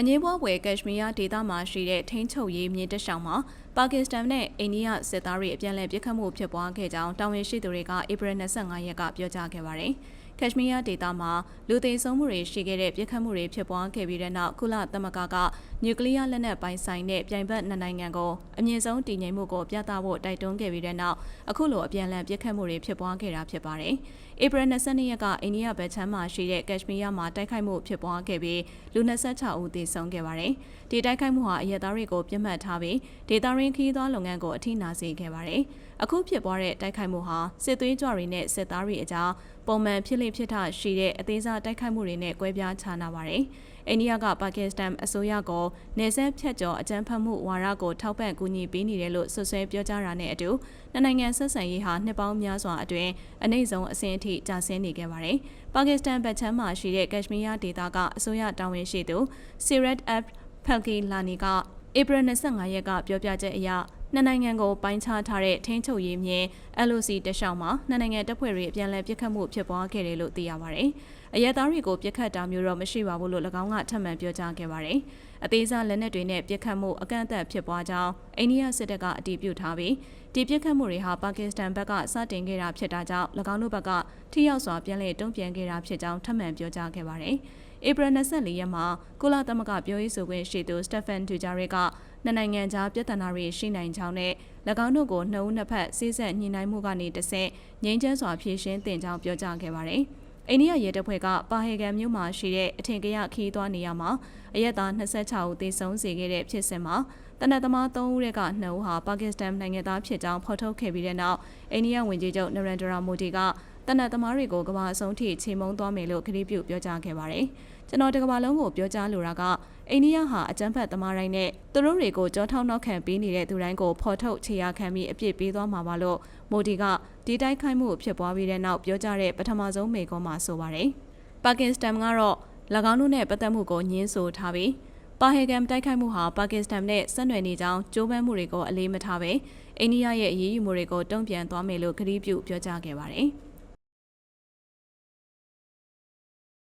အငင်းပွားပွဲကက်ရှမီးယားဒေသမှာရှိတဲ့ထိန်းချုပ်ရေးမြေတက်ရှောင်မှာပါကစ္စတန်နဲ့အိန္ဒိယစစ်သားတွေအပြန်အလှန်ပစ်ခတ်မှုဖြစ်ပွားခဲ့ကြောင်းတာဝန်ရှိသူတွေကဧပြီ25ရက်ကပြောကြားခဲ့ပါတယ်။ ကက်ရှမီးယားဒေသမှာလူသိဆုံးမှုတွေရှိခဲ့တဲ့ပစ်ခတ်မှုတွေဖြစ်ပွားခဲ့ပြီးတဲ့နောက်ကုလသမဂ္ဂကနျူကလ িয়ার လက်နက်ပိုင်ဆိုင်တဲ့ပြိုင်ဘက်နှစ်နိုင်ငံကိုအမြင့်ဆုံးတည်ငြိမ်မှုကိုပြသဖို့တိုက်တွန်းခဲ့ပြီးတဲ့နောက်အခုလိုအပြန်အလှန်ပစ်ခတ်မှုတွေဖြစ်ပွားခဲ့တာဖြစ်ပါတယ်။ဧပြီ22ရက်ကအိန္ဒိယဘက်ချမ်းမှာရှိတဲ့ကက်ရှမီးယားမှာတိုက်ခိုက်မှုဖြစ်ပွားခဲ့ပြီးလူ26ဦးသေဆုံးခဲ့ပါတယ်။ဒီတိုက်ခိုက်မှုဟာအရက်သားတွေကိုပြစ်မှတ်ထားပြီးဒေသရင်းခီးသွွားလုပ်ငန်းကိုအထိနာစေခဲ့ပါတယ်။အခုဖြစ်ပွားတဲ့တိုက်ခိုက်မှုဟာစစ်သွေးကြွတွေနဲ့စစ်သားတွေအကြားပုံမှန်ဖြစ်လေဖြစ်ထရှိတဲ့အသေးစားတိုက်ခိုက်မှုတွေနဲ့ကွဲပြားခြားနာပါတယ်။အိန္ဒိယကပါကစ္စတန်အစိုးရကိုနေဆက်ဖြတ်ကျော်အကြမ်းဖက်မှုဝါဒကိုထောက်ပံ့ကူညီပေးနေတယ်လို့ဆွဆွဲပြောကြားတာနဲ့အတူနှစ်နိုင်ငံဆက်ဆံရေးဟာနှစ်ပေါင်းများစွာအတွင်းအနှိမ့်ဆုံးအဆင့်အထိကျဆင်းနေခဲ့ပါတယ်။ပါကစ္စတန်ဗက်ချမ်းမှာရှိတဲ့ကက်ရှမီးယားဒေသကအစိုးရတာဝန်ရှိသူစီရက်အက်ဖယ်ကီလာနီကဧပြီ25ရက်ကပြောပြချက်အရ နှစ်နိုင်ငံကိုပိုင်းခြားထားတဲ့ထိန်းချုပ်ရေးမြေ LOC တလျှောက်မှာနှစ်နိုင်ငံတပ်ဖွဲ့တွေအပြန်အလှန်ပစ်ခတ်မှုဖြစ်ပွားခဲ့တယ်လို့သိရပါတယ်။အရဲသားတွေကိုပစ်ခတ်တာမျိုးတော့မရှိပါဘူးလို့၎င်းကထပ်မံပြောကြားခဲ့ပါတယ်။အသေးစားလက်နက်တွေနဲ့ပစ်ခတ်မှုအကန့်အသတ်ဖြစ်ပွားကြောင်းအိန္ဒိယစစ်တပ်ကအတည်ပြုထားပြီးဒီပစ်ခတ်မှုတွေဟာပါကစ္စတန်ဘက်ကစတင်ခဲ့တာဖြစ်တာကြောင့်၎င်းတို့ဘက်ကထိရောက်စွာပြန်လည်တုံ့ပြန်ခဲ့တာဖြစ်ကြောင်းထပ်မံပြောကြားခဲ့ပါတယ်။ဧပြီ24ရက်မှာကုလသမဂ္ဂပြောရေးဆိုခွင့်ရှိသူစတက်ဖန်ဒူဂျာရစ်ကနှစ်နိုင်ငံကြားပြည်ထနာတွေရှိနိုင်ကြောင်းနဲ့၎င်းတို့ကိုနှုတ်နှစ်ဖက်စိစက်ညှိနှိုင်းမှုကနေတဆင့်ငြိမ်းချမ်းစွာဖြေရှင်းတင်ကြောင်းပြောကြားခဲ့ပါတယ်။အိန္ဒိယရဲတပ်ဖွဲ့ကပါဟေဂန်မြို့မှာရှိတဲ့အထင်ကရခီးသွားနေရမှာအရက်သား26ဦးသေဆုံးစေခဲ့တဲ့ဖြစ်စဉ်မှာတနက်သမား3ဦးက2ဦးဟာပါကစ္စတန်နိုင်ငံသားဖြစ်ကြောင်းဖော်ထုတ်ခဲ့ပြီးတဲ့နောက်အိန္ဒိယဝန်ကြီးချုပ်နရန်ဒရာမိုဒီက တနက်သမားတွေကိုကမ္ဘာအဆုံးထိချိန်မုံသွားမယ်လို့ကတိပြုပြောကြားခဲ့ပါတယ်။ကျွန်တော်တကမ္ဘာလုံးကိုပြောကြားလိုတာကအိန္ဒိယဟာအကြမ်းဖက်သမားတိုင်းနဲ့သူတို့တွေကိုကြောထောက်နောက်ခံပေးနေတဲ့သူတိုင်းကိုဖော်ထုတ်ခြေရာခံပြီးအပြစ်ပေးသွားမှာပါလို့မိုဒီကဒီတိုက်ခိုက်မှုဖြစ်ပွားပြီးတဲ့နောက်ပြောကြားတဲ့ပထမဆုံးမိန့်ခွန်းမှာဆိုပါတယ်။ပါကစ္စတန်ကတော့၎င်းတို့နဲ့ပတ်သက်မှုကိုညှင်းဆိုထားပြီးပါဟေဂမ်တိုက်ခိုက်မှုဟာပါကစ္စတန်နဲ့ဆက်နွယ်နေကြောင်းကြိုးပမ်းမှုတွေကိုအလေးမထားပဲအိန္ဒိယရဲ့အရေးယူမှုတွေကိုတုံ့ပြန်သွားမယ်လို့ကတိပြုပြောကြားခဲ့ပါတယ်။